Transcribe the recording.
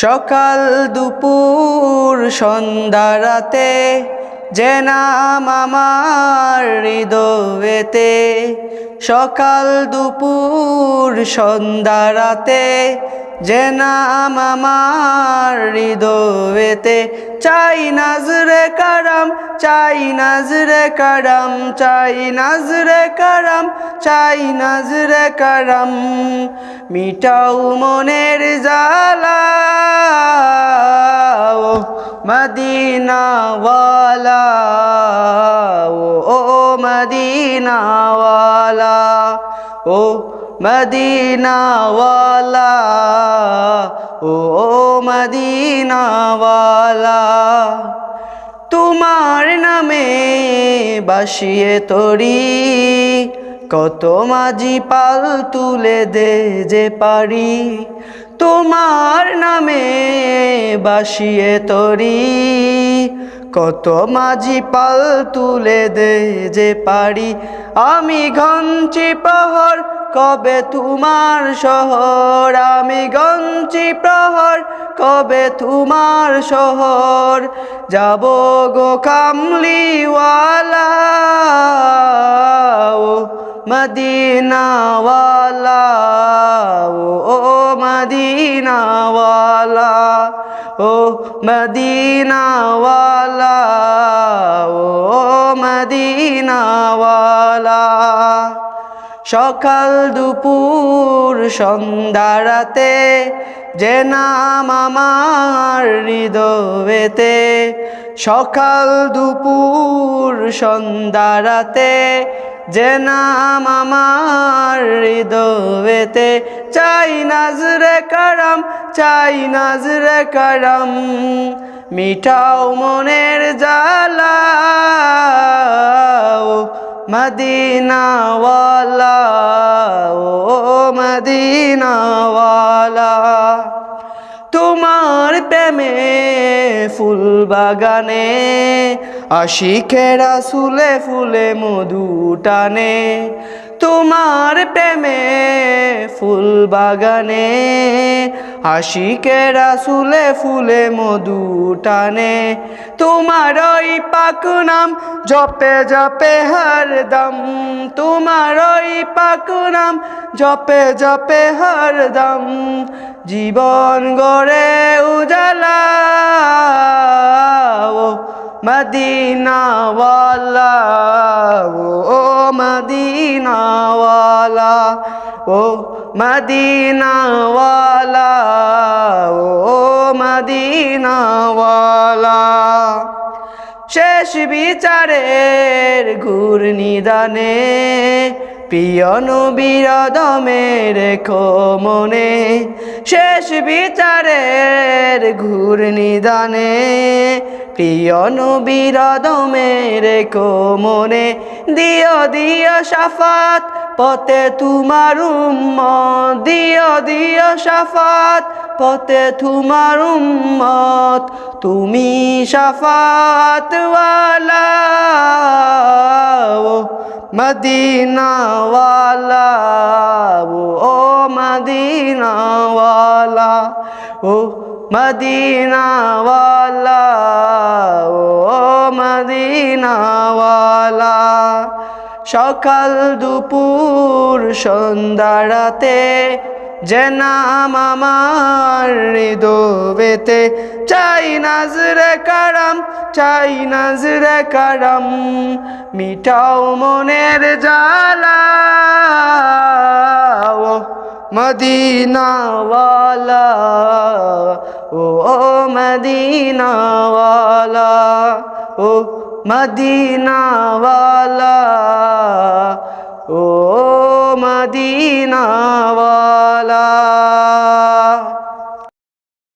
সকাল দুপুর সন্ধ্যা রাতে যে নাম আমার হৃদয়েতে। সকাল দুপুর সন্ধ্যা রাতে যে নাম আমার হৃদয়েতে চাই নাজরে কারাম, চাই নাজরে কারাম, চাই নাজরে কারাম, চাই নাজরে কারাম। মিটাও মনের জালা মদিনাওয়ালা ও ও মদিনাওয়ালা ও মদিনাওয়ালা। ও মদিনাওয়ালা, তোমার নামে বাসিয়ে তরি। কত মাঝি পাল তুলে দে যে পারি, তোমার নামে বাসিয়ে তরি। কত মাঝি পাল তুলে দে যে পারি, আমি ঘঞ্চি প্রহর কবে তোমার শহর? আমি গঞ্চি প্রহর, কবে তোমার শহর? যাব গো কামলিওয়ালা, ও মদিনাওয়ালা ও মদিনাওয়ালা ও মদিনাওয়ালা ও মদিনাওয়ালা। সকাল দুপুর, সন্ধ্যা রাতে, যে নাম আমার হৃদয়েতে। সকাল দুপুর, সন্ধ্যা রাতে, যে নাম আমার হৃদয়েতে। চাই নাজরে কারাম, চাই নাজরে কারাম মিঠাও মনের জালা মদিনাওয়ালা ও মদিনাওয়ালা। তোমার প্রেমে ফুল বাগানে আশিকেরা সুলে ফুলে মধু টানে। তোমার প্রেমে ফুল বাগানে আশিকেরা সুলে ফুলে মধু টানে। তোমার ওই পাক নাম জপে জপে হরদম তোমার ওই পাক নাম জপে জপে হরদম জীবন গড়ে উজালা মদিনাওয়ালা ও মদিনাওয়ালা ও মদিনাওয়ালা ও মদিনাওয়ালা। শেষ বিচারের ঘূর্ণিদানে প্রিয় নবীর দমে রেখো মনে, শেষ বিচারের ঘূর্ণিদানে প্রিয় নবীর দমে রেখো মনে, দিও দিও সাফাত, পথে তোমার উম্মত। দিও দিও সাফাত, পথে তোমার উম্মত। তুমি সাফাতওয়ালা, ও মদিনাওয়ালা ও মদিনাওয়ালা ও মদিনাওয়ালা ও মদিনাওয়ালা। সকাল দুপুর সন্ধ্যা রাতে যে নাম আমার চাই নাজরে কারাম, চাই নাজরে কারাম, মিটাও মনের জালা ও মদিনাওয়ালা ও মদিনাওয়ালা ও মদিনাওয়ালা ও মদিনাওয়ালা।